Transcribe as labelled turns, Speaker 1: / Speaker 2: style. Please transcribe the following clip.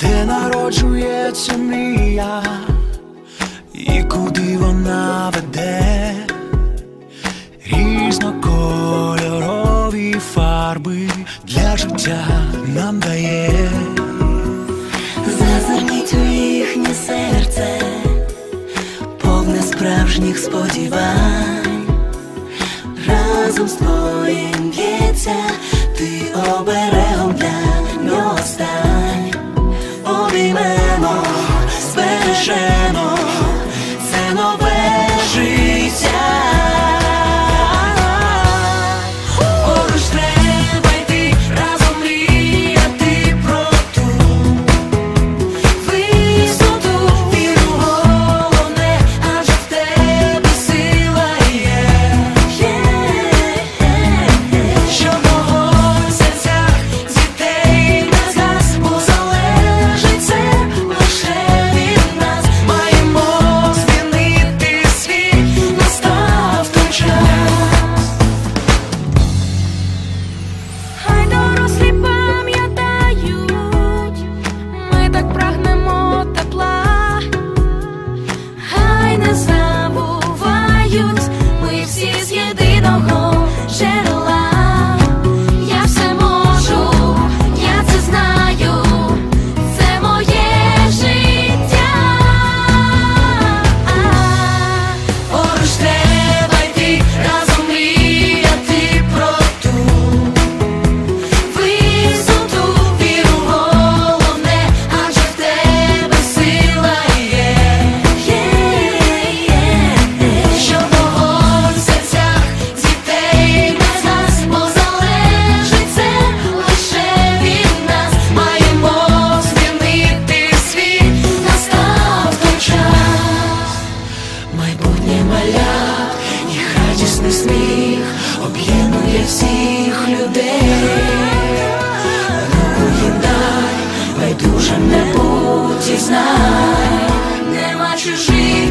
Speaker 1: Де народжується мрія, і куди вона веде різнокольорові фарби для життя нам дає
Speaker 2: серце, повне справжніх сподівань, разом з твоїм б'ється, ти обереш. сміх об'єднує всіх людей, руку дай, байдуже не будь і знай, нема чужих.